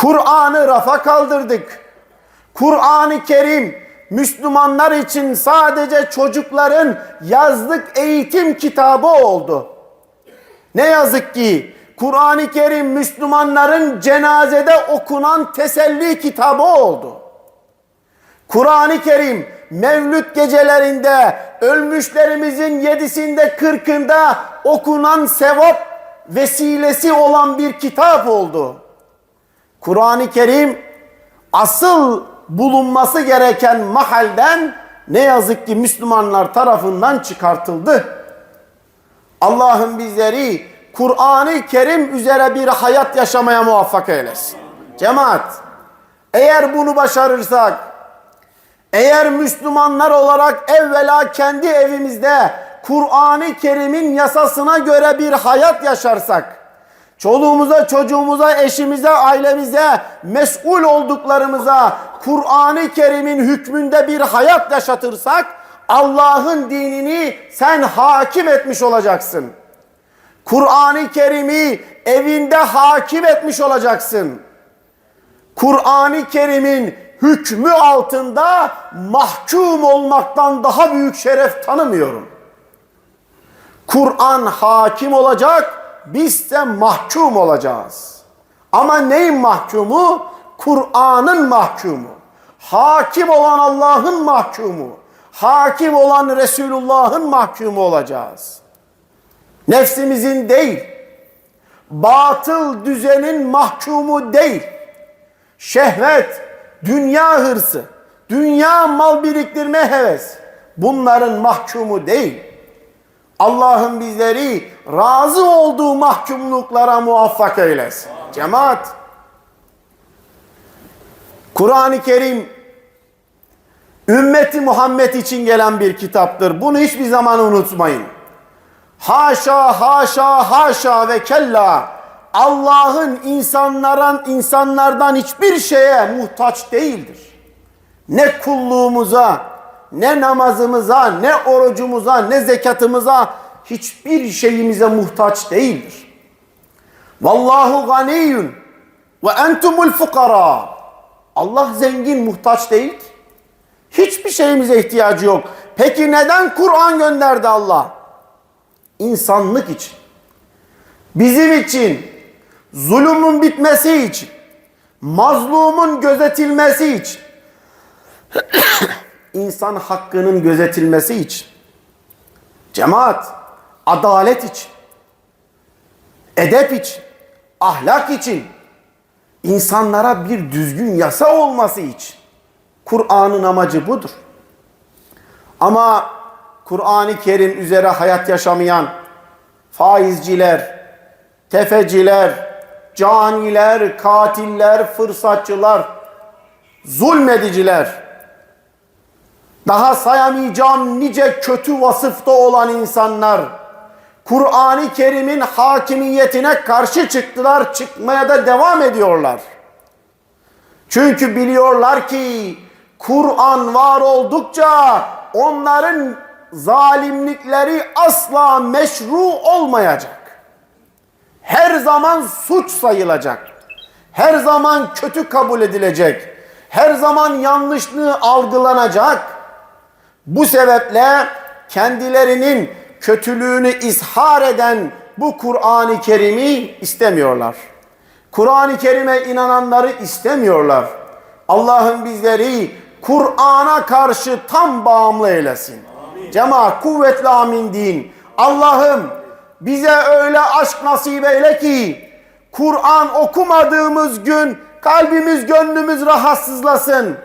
Kur'an'ı rafa kaldırdık. Kur'an-ı Kerim Müslümanlar için sadece çocukların yazlık eğitim kitabı oldu. Ne yazık ki Kur'an-ı Kerim Müslümanların cenazede okunan teselli kitabı oldu. Kur'an-ı Kerim Mevlüt gecelerinde ölmüşlerimizin yedisinde kırkında okunan sevap vesilesi olan bir kitap oldu. Kur'an-ı Kerim asıl bulunması gereken mahalden ne yazık ki Müslümanlar tarafından çıkartıldı. Allah'ım bizleri Kur'an-ı Kerim üzere bir hayat yaşamaya muvaffak eylesin. Cemaat, eğer bunu başarırsak, eğer Müslümanlar olarak evvela kendi evimizde Kur'an-ı Kerim'in yasasına göre bir hayat yaşarsak, çoluğumuza, çocuğumuza, eşimize, ailemize, mesul olduklarımıza Kur'an-ı Kerim'in hükmünde bir hayat yaşatırsak, Allah'ın dinini sen hakim etmiş olacaksın. Kur'an-ı Kerim'i evinde hakim etmiş olacaksın. Kur'an-ı Kerim'in hükmü altında mahkum olmaktan daha büyük şeref tanımıyorum. Kur'an hakim olacak, biz de mahkum olacağız. Ama neyin mahkumu? Kur'an'ın mahkumu. Hakim olan Allah'ın mahkumu. Hakim olan Resulullah'ın mahkumu olacağız. Nefsimizin değil, batıl düzenin mahkumu değil. Şehvet, dünya hırsı, dünya mal biriktirme heves bunların mahkumu değil. Allah'ın bizleri razı olduğu mahkumluklara muvaffak eylesin. Cemaat, Kur'an-ı Kerim ümmeti Muhammed için gelen bir kitaptır. Bunu hiçbir zaman unutmayın. Haşa haşa haşa ve kella Allah'ın insanların insanlardan hiçbir şeye muhtaç değildir. Ne kulluğumuza, ne namazımıza, ne orucumuza, ne zekatımıza hiçbir şeyimize muhtaç değildir. Vallahu ganiyyun ve entumul fukara. Allah zengin, muhtaç değil. Hiçbir şeyimize ihtiyacı yok. Peki neden Kur'an gönderdi Allah? İnsanlık için. Bizim için, zulümün bitmesi için, mazlumun gözetilmesi için, insan hakkının gözetilmesi için, cemaat, adalet için, edep için, ahlak için, insanlara bir düzgün yasa olması için. Kur'an'ın amacı budur. Ama Kur'an-ı Kerim üzere hayat yaşamayan faizciler, tefeciler, caniler, katiller, fırsatçılar, zulmediciler, daha sayamayacağım nice kötü vasıfta olan insanlar, Kur'an-ı Kerim'in hakimiyetine karşı çıktılar, çıkmaya da devam ediyorlar. Çünkü biliyorlar ki Kur'an var oldukça onların zalimlikleri asla meşru olmayacak. Her zaman suç sayılacak. Her zaman kötü kabul edilecek. Her zaman yanlışlığı algılanacak. Bu sebeple kendilerinin kötülüğünü izhar eden bu Kur'an-ı Kerim'i istemiyorlar. Kur'an-ı Kerim'e inananları istemiyorlar. Allah'ın bizleri Kur'an'a karşı tam bağımlı eylesin. Cemaat kuvvetli amin deyin. Allah'ım bize öyle aşk nasip eyle ki Kur'an okumadığımız gün kalbimiz gönlümüz rahatsızlasın.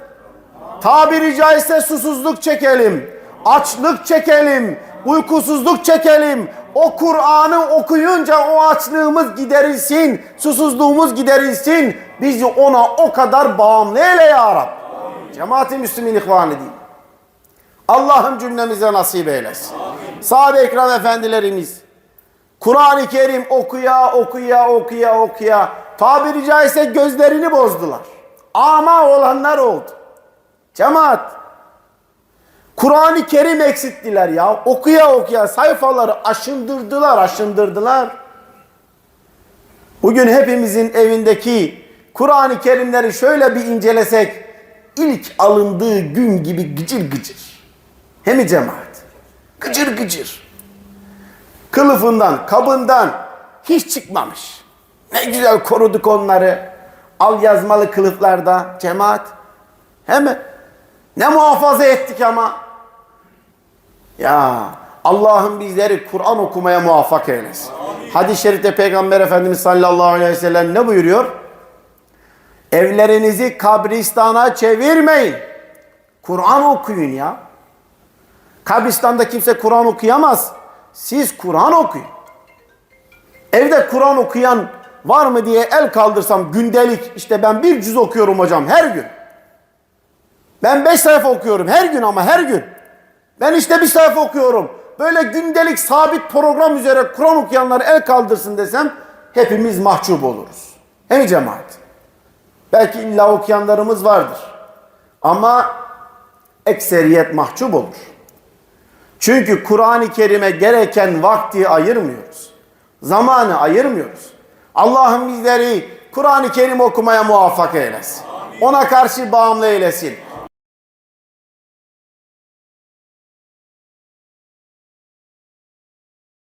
Tabiri caizse susuzluk çekelim, açlık çekelim, uykusuzluk çekelim. O Kur'an'ı okuyunca o açlığımız giderilsin, susuzluğumuz giderilsin. Bizi ona o kadar bağımlı eyle ya Rab. Cemaat-i Müslümin ihvanı değil. Allah'ım cümlemize nasip eylesin. Sahabe-i ekram efendilerimiz Kur'an-ı Kerim okuya okuya okuya okuya tabiri caizse gözlerini bozdular. Ama olanlar oldu. Cemaat Kur'an-ı Kerim eksilttiler ya. Okuya okuya sayfaları aşındırdılar, aşındırdılar. Bugün hepimizin evindeki Kur'an-ı Kerimleri şöyle bir incelesek ilk alındığı gün gibi gıcır gıcır. He mi cemaat? Gıcır gıcır. Kılıfından, kabından hiç çıkmamış. Ne güzel koruduk onları. Al yazmalı kılıflarda cemaat. He mi? Ne muhafaza ettik ama. Ya Allah'ım bizleri Kur'an okumaya muvaffak eylesin. Hadis-i şerifte Peygamber Efendimiz sallallahu aleyhi ve sellem ne buyuruyor? Evlerinizi kabristana çevirmeyin. Kur'an okuyun ya. Kabristanda kimse Kur'an okuyamaz. Siz Kur'an okuyun. Evde Kur'an okuyan var mı diye el kaldırsam gündelik işte ben bir cüz okuyorum hocam her gün. Ben beş sayfa okuyorum her gün ama her gün. Ben işte bir sayfa okuyorum. Böyle gündelik sabit program üzere Kur'an okuyanlar el kaldırsın desem hepimiz mahcup oluruz. He mi cemaat? Belki illa okuyanlarımız vardır. Ama ekseriyet mahcup olur. Çünkü Kur'an-ı Kerim'e gereken vakti ayırmıyoruz. Zamanı ayırmıyoruz. Allah'ım bizleri Kur'an-ı Kerim okumaya muvaffak eylesin. Ona karşı bağımlı eylesin.